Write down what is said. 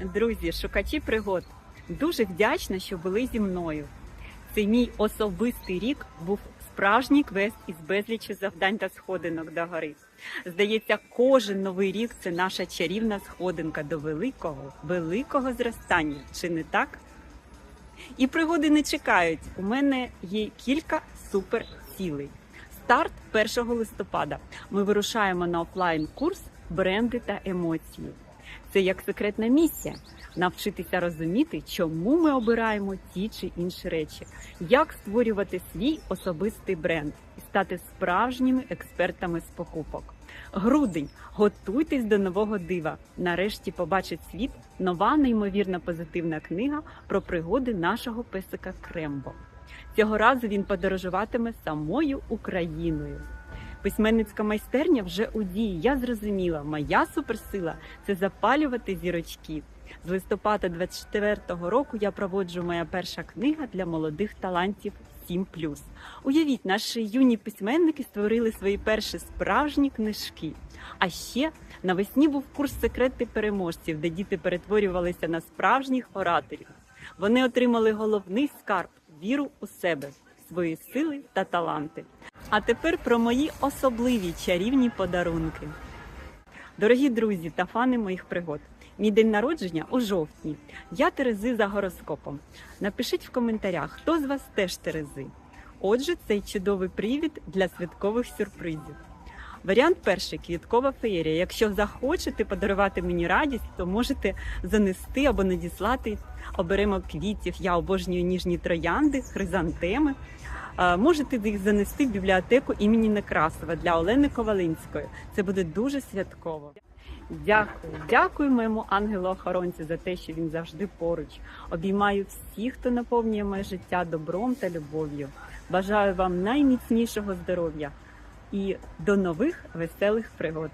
Друзі, шукачі пригод, дуже вдячна, що були зі мною. Цей мій особистий рік був справжній квест із безлічі завдань та сходинок до гори. Здається, кожен новий рік це наша чарівна сходинка до великого, великого зростання. Чи не так? І пригоди не чекають. У мене є кілька супер цілей. Старт 1 листопада. Ми вирушаємо на офлайн курс бренди та емоції. Це як секретна місія навчитися розуміти, чому ми обираємо ті чи інші речі, як створювати свій особистий бренд і стати справжніми експертами з покупок. Грудень, готуйтесь до нового дива. Нарешті побачить світ нова неймовірна позитивна книга про пригоди нашого песика Крембо. Цього разу він подорожуватиме самою Україною. Письменницька майстерня вже у дії. Я зрозуміла, моя суперсила це запалювати зірочки. З листопада 24-го року я проводжу моя перша книга для молодих талантів 7+. Уявіть, наші юні письменники створили свої перші справжні книжки. А ще навесні був курс секрети переможців, де діти перетворювалися на справжніх ораторів. Вони отримали головний скарб віру у себе, свої сили та таланти. А тепер про мої особливі чарівні подарунки. Дорогі друзі та фани моїх пригод. Мій день народження у жовтні. Я Терези за гороскопом. Напишіть в коментарях, хто з вас теж Терези. Отже, цей чудовий привід для святкових сюрпризів. Варіант перший квіткова феєрія. Якщо захочете подарувати мені радість, то можете занести або надіслати оберемок квітів. Я обожнюю ніжні троянди, хризантеми. Можете їх занести в бібліотеку імені Некрасова для Олени Ковалинської. Це буде дуже святково. Дякую, дякую моєму ангелу-охоронцю за те, що він завжди поруч. Обіймаю всіх, хто наповнює моє життя добром та любов'ю. Бажаю вам найміцнішого здоров'я і до нових веселих пригод.